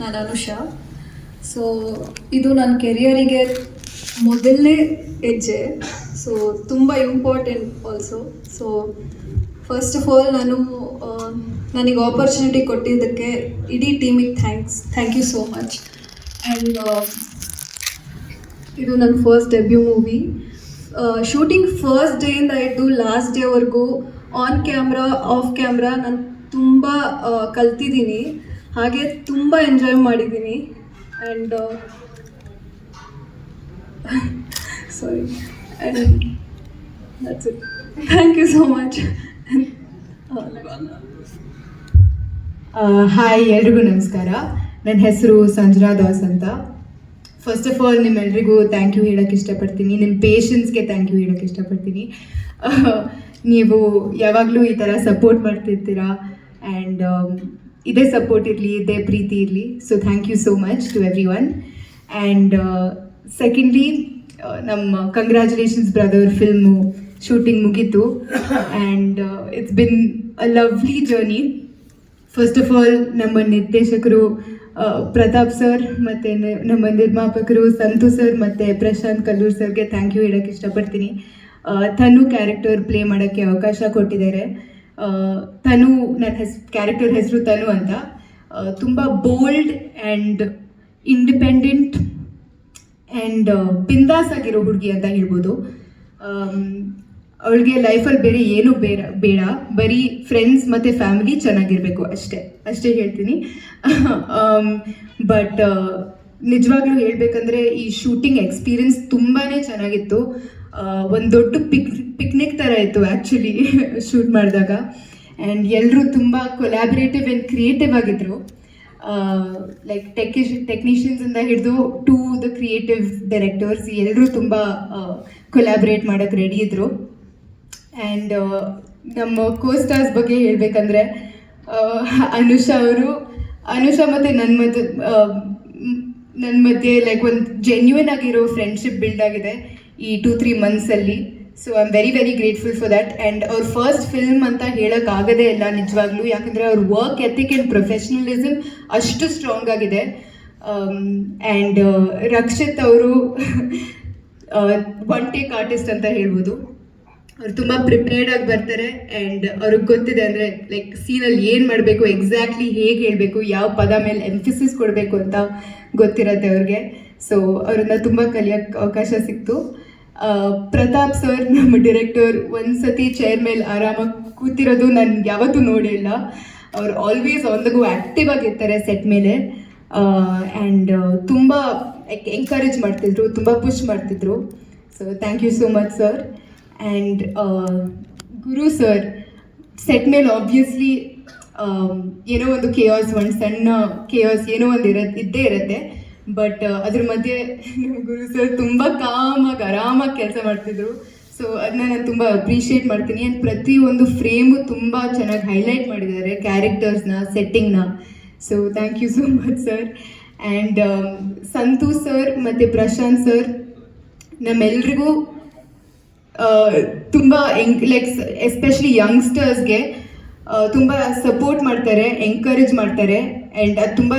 ನಾನು ಅನುಷ. ಸೊ ಇದು ನನ್ನ ಕೆರಿಯರಿಗೆ ಮೊದಲನೇ ಹೆಜ್ಜೆ. ಸೊ ತುಂಬ important also so first of all ನಾನು ನನಗೆ ಆಪರ್ಚುನಿಟಿ ಕೊಟ್ಟಿದ್ದಕ್ಕೆ ಇಡೀ ಟೀಮಿಗೆ thanks thank you so much and ಇದು ನನ್ನ first debut movie shooting first ಡೇಯಿಂದ ಇದ್ದು ಲಾಸ್ಟ್ ಡೇವರೆಗೂ ಆನ್ ಕ್ಯಾಮ್ರಾ ಆಫ್ ಕ್ಯಾಮ್ರಾ ನಾನು ತುಂಬ ಕಲ್ತಿದ್ದೀನಿ. ಹಾಗೆ ತುಂಬ ಎಂಜಾಯ್ ಮಾಡಿದ್ದೀನಿ. And sorry and that's it thank you so much hi ಎಲ್ರಿಗೂ ನಮಸ್ಕಾರ. ನನ್ನ ಹೆಸರು ಸಂಜನಾ ದಾಸ್ ಅಂತ. ಫಸ್ಟ್ ಆಫ್ ಆಲ್ ನಿಮ್ಮೆಲ್ರಿಗೂ ಥ್ಯಾಂಕ್ ಯು ಹೇಳೋಕ್ಕೆ ಇಷ್ಟಪಡ್ತೀನಿ. ನಿಮ್ಮ ಪೇಷನ್ಸ್ಗೆ ಥ್ಯಾಂಕ್ ಯು ಹೇಳೋಕ್ಕೆ ಇಷ್ಟಪಡ್ತೀನಿ. ನೀವು ಯಾವಾಗಲೂ ಈ ಥರ ಸಪೋರ್ಟ್ ಮಾಡ್ತಿರ್ತೀರಾ? ಆ್ಯಂಡ್ ಇದೇ ಸಪೋರ್ಟ್ ಇರಲಿ ಇದೇ ಪ್ರೀತಿ ಇರಲಿ. So thank you so much to everyone and secondly ನಮ್ಮ ಕಂಗ್ರ್ಯಾಚುಲೇಷನ್ಸ್ ಬ್ರದರ್ ಫಿಲ್ಮು ಶೂಟಿಂಗ್ ಮುಗೀತು. And it's been a lovely journey first of all ನಮ್ಮ ನಿರ್ದೇಶಕರು ಪ್ರತಾಪ್ ಸರ್ ಮತ್ತು ನಮ್ಮ ನಿರ್ಮಾಪಕರು ಸಂತು ಸರ್ ಮತ್ತು ಪ್ರಶಾಂತ್ ಕಲ್ಲೂರ್ ಸರ್ಗೆ ಥ್ಯಾಂಕ್ ಯು ಹೇಳೋಕ್ಕೆ ಇಷ್ಟಪಡ್ತೀನಿ. ಆ, ತನು ಕ್ಯಾರೆಕ್ಟರ್ ಪ್ಲೇ ಮಾಡೋಕ್ಕೆ ಅವಕಾಶ ಕೊಟ್ಟಿದ್ದಾರೆ. ತನು ನನ್ನ ಹೆಸ್ ಕ್ಯಾರೆಕ್ಟರ್ ಹೆಸರು ತನು ಅಂತ. ತುಂಬ ಬೋಲ್ಡ್ ಆ್ಯಂಡ್ ಇಂಡಿಪೆಂಡೆಂಟ್ ಆ್ಯಂಡ್ ಬಿಂದಾಸ್ ಆಗಿರೋ ಹುಡುಗಿ ಅಂತ ಹೇಳ್ಬೋದು. ಅವಳಿಗೆ ಲೈಫಲ್ಲಿ ಬೇರೆ ಏನು ಬೇಡ ಬೇಡ. ಬರೀ ಫ್ರೆಂಡ್ಸ್ ಮತ್ತು ಫ್ಯಾಮಿಲಿ ಚೆನ್ನಾಗಿರಬೇಕು ಅಷ್ಟೇ. ಅಷ್ಟೇ ಹೇಳ್ತೀನಿ. ಬಟ್ ನಿಜವಾಗ್ಲೂ ಹೇಳಬೇಕಂದ್ರೆ ಈ ಶೂಟಿಂಗ್ ಎಕ್ಸ್ಪೀರಿಯನ್ಸ್ ತುಂಬಾ ಚೆನ್ನಾಗಿತ್ತು. ಒಂದು ದೊಡ್ಡ ಪಿಕ್ ಪಿಕ್ನಿಕ್ ಥರ ಇತ್ತು ಆ್ಯಕ್ಚುಲಿ ಶೂಟ್ ಮಾಡಿದಾಗ. ಆ್ಯಂಡ್ ಎಲ್ಲರೂ ತುಂಬ ಕೊಲ್ಯಾಬ್ರೇಟಿವ್ ಆ್ಯಂಡ್ ಕ್ರಿಯೇಟಿವ್ ಆಗಿದ್ರು. ಲೈಕ್ ಟೆಕ್ನಿಷ್ ಟೆಕ್ನಿಷಿಯನ್ಸಿಂದ ಹಿಡಿದು ಟು ದ ಕ್ರಿಯೇಟಿವ್ ಡೈರೆಕ್ಟರ್ಸ್ ಎಲ್ಲರೂ ತುಂಬ ಕೊಲ್ಯಾಬ್ರೇಟ್ ಮಾಡೋಕ್ಕೆ ರೆಡಿ ಇದ್ದರು ಆ್ಯಂಡ್ ನಮ್ಮ ಕೋಸ್ಟಾರ್ಸ್ ಬಗ್ಗೆ ಹೇಳಬೇಕಂದ್ರೆ ಅನುಷಾ ಅವರು, ಅನುಷಾ ಮತ್ತು ನನ್ನ ಮಧ್ಯ ನನ್ನ ಮಧ್ಯೆ ಲೈಕ್ ಒಂದು ಜೆನ್ಯೂನ್ ಆಗಿರೋ ಫ್ರೆಂಡ್ಶಿಪ್ ಬಿಲ್ಡ್ ಆಗಿದೆ. ಈ two three ಮಂತ್ಸಲ್ಲಿ so I am very very grateful for that and ಅವ್ರ ಫಸ್ಟ್ ಫಿಲ್ಮ್ ಅಂತ ಹೇಳೋಕ್ಕಾಗದೇ ಇಲ್ಲ ನಿಜವಾಗ್ಲೂ. ಯಾಕಂದರೆ ಅವ್ರ ವರ್ಕ್ ಎಥಿಕ್ ಆ್ಯಂಡ್ ಪ್ರೊಫೆಷ್ನಲಿಸಮ್ ಅಷ್ಟು ಸ್ಟ್ರಾಂಗ್ ಆಗಿದೆ. ಆ್ಯಂಡ್ ರಕ್ಷಿತ್ ಅವರು ಒನ್ ಟೇಕ್ ಆರ್ಟಿಸ್ಟ್ ಅಂತ ಹೇಳ್ಬೋದು. ಅವ್ರು ತುಂಬ ಆಗಿ ಬರ್ತಾರೆ. ಆ್ಯಂಡ್ ಅವ್ರಿಗೆ ಗೊತ್ತಿದೆ ಅಂದರೆ ಲೈಕ್ ಸೀನಲ್ಲಿ ಏನು ಮಾಡಬೇಕು ಎಕ್ಸಾಕ್ಟ್ಲಿ ಹೇಗೆ ಹೇಳಬೇಕು, ಯಾವ ಪದ ಮೇಲೆ ಎಂಫಿಸಿಸ್ ಕೊಡಬೇಕು ಅಂತ ಗೊತ್ತಿರತ್ತೆ ಅವ್ರಿಗೆ. ಸೊ ಅವರನ್ನ ತುಂಬ ಕಲಿಯೋಕ್ಕೆ ಅವಕಾಶ ಸಿಕ್ತು. ಪ್ರತಾಪ್ ಸರ್, ನಮ್ಮ ಡಿರೆಕ್ಟರ್ ಒಂದು ಸತಿ ಚೇರ್ ಮೇಲೆ ಆರಾಮಾಗಿ ಕೂತಿರೋದು ನಾನು ಯಾವತ್ತೂ ನೋಡಿಲ್ಲ ಅವ್ರು ಆಲ್ವೇಸ್ ಆನ್ ಗೋ ಆ್ಯಕ್ಟಿವ್ ಆಗಿರ್ತಾರೆ ಸೆಟ್ ಮೇಲೆ. ಆ್ಯಂಡ್ ತುಂಬ ಎಂಕರೇಜ್ ಮಾಡ್ತಿದ್ರು, ತುಂಬ ಪುಷ್ ಮಾಡ್ತಿದ್ರು. So thank you so much sir and Guru sir set ಮೇಲೆ ಆಬ್ವಿಯಸ್ಲಿ ಏನೋ ಒಂದು ಕೇಯಾಸ್ ಒಂದು ಸಣ್ಣ ಕೇಯಾಸ್ ಏನೋ ಒಂದು ಇರತ್ತೆ ಇದ್ದೇ ಇರುತ್ತೆ. ಬಟ್ ಅದ್ರ ಮಧ್ಯೆ ನಮ್ಮ ಗುರು ಸರ್ ತುಂಬ ಕಾಮಾಗಿ ಆರಾಮಾಗಿ ಕೆಲಸ ಮಾಡ್ತಿದ್ರು. ಸೊ ಅದನ್ನ ನಾನು ತುಂಬ ಅಪ್ರಿಷಿಯೇಟ್ ಮಾಡ್ತೀನಿ. ಆ್ಯಂಡ್ ಪ್ರತಿಯೊಂದು ಫ್ರೇಮು ತುಂಬ ಚೆನ್ನಾಗಿ ಹೈಲೈಟ್ ಮಾಡಿದ್ದಾರೆ ಕ್ಯಾರೆಕ್ಟರ್ಸ್ನ ಸೆಟ್ಟಿಂಗ್ನ so thank you so much sir and Santhu sir ಮತ್ತು ಪ್ರಶಾಂತ್ ಸರ್ ನಮ್ಮೆಲ್ರಿಗೂ ತುಂಬ ಎಂಕ್ ಲೈಕ್ ಎಸ್ಪೆಷಲಿ ಯಂಗ್ಸ್ಟರ್ಸ್ಗೆ ತುಂಬ ಸಪೋರ್ಟ್ ಮಾಡ್ತಾರೆ ಎಂಕರೇಜ್ ಮಾಡ್ತಾರೆ. ಆ್ಯಂಡ್ ಅದು ತುಂಬ